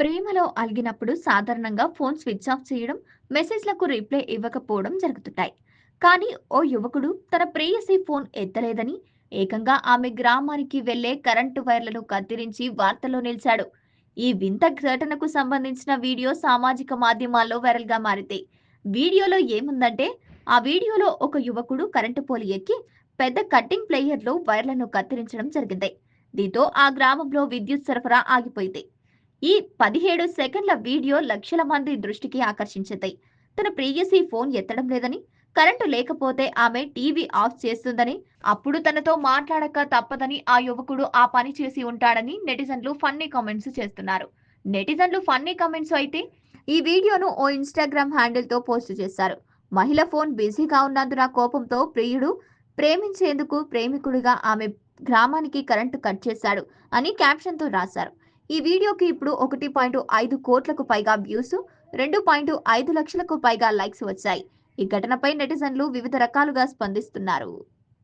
ప్రేమలో అలిగినప్పుడు సాధారణంగా phone switch off చేయడం మెసేజ్లకు రిప్లై ఇవ్వకపోవడం జరుగుతుంటాయి. కానీ ఓ యువకుడు తన ప్రేయసి ఫోన్ ఎత్తలేదని ఏకంగా ఆమె గ్రామానికి వెళ్ళే కరెంటు వైర్లను కత్తిరించి వార్తల్లో నిలిచాడు. ఈ వింత ఘటనకు సంబంధించిన వీడియో సామాజిక మాధ్యమాల్లో వైరల్గా మారింది. వీడియోలో ఏముందంటే ఆ వీడియోలో ఒక యువకుడు కరెంటు పోలి ఎక్కి పెద్ద కట్టింగ్ ప్లేయర్లో వైర్లను కత్తిరించడం జరిగింది. దీంతో ఆ గ్రామంలో విద్యుత్ సరఫరా ఆగిపోయింది. ఈ పదిహేడు సెకండ్ల వీడియో లక్షల మంది దృష్టికి ఆకర్షించింది. తన ప్రేయసి ఫోన్ ఎత్తడం లేదని కరెంటు లేకపోతే ఆమె టీవీ ఆఫ్ చేస్తుందని అప్పుడు తనతో మాట్లాడక తప్పదని ఆ యువకుడు ఆ పని చేసి ఉంటాడని నెటిజన్లు ఫన్నీ కామెంట్స్ చేస్తున్నారు. నెటిజన్లు ఫన్నీ కామెంట్స్ అయితే ఈ వీడియోను ఓ ఇన్స్టాగ్రామ్ హ్యాండిల్తో పోస్ట్ చేశారు. మహిళ ఫోన్ బిజీగా ఉన్నందున కోపంతో ప్రియుడు ప్రేమించేందుకు ప్రేమికుడిగా ఆమె గ్రామానికి కరెంటు కట్ చేశాడు అని క్యాప్షన్తో రాశారు. ఈ వీడియోకి ఇప్పుడు ఒకటి పాయింట్ ఐదు కోట్లకు పైగా వ్యూస్ రెండు పాయింట్ ఐదు లక్షలకు పైగా లైక్స్ వచ్చాయి. ఈ ఘటనపై నెటిజన్లు వివిధ రకాలుగా స్పందిస్తున్నారు.